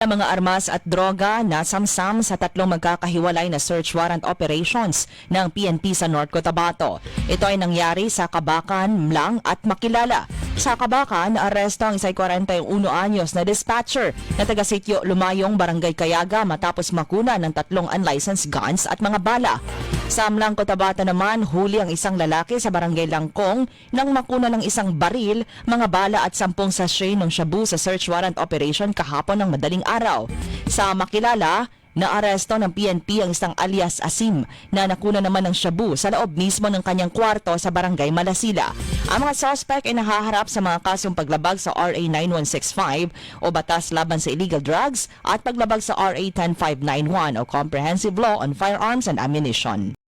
Ang mga armas at droga na samsam sa tatlong magkakahiwalay na search warrant operations ng PNP sa North Cotabato. Ito ay nangyari sa Kabakan, Mlang at Makilala. Sa Kabakan, naaresto ang isa'y 41 anyos na dispatcher na taga-sityo Lumayong, Barangay Kayaga matapos makuna ng tatlong unlicensed guns at mga bala. Sa Mlang Cotabato naman, huli ang isang lalaki sa Barangay Langkong nang makuna ng isang baril, mga bala at sampung sachet ng shabu sa search warrant operation kahapon ng madaling araw. Sa Makilala, Naaresto ng PNP ang isang alias Asim na nakuna naman ng shabu sa loob mismo ng kanyang kwarto sa barangay Malasila. Ang mga suspect ay nahaharap sa mga kasong paglabag sa RA 9165 o Batas Laban sa Illegal Drugs at paglabag sa RA 10591 o Comprehensive Law on Firearms and Ammunition.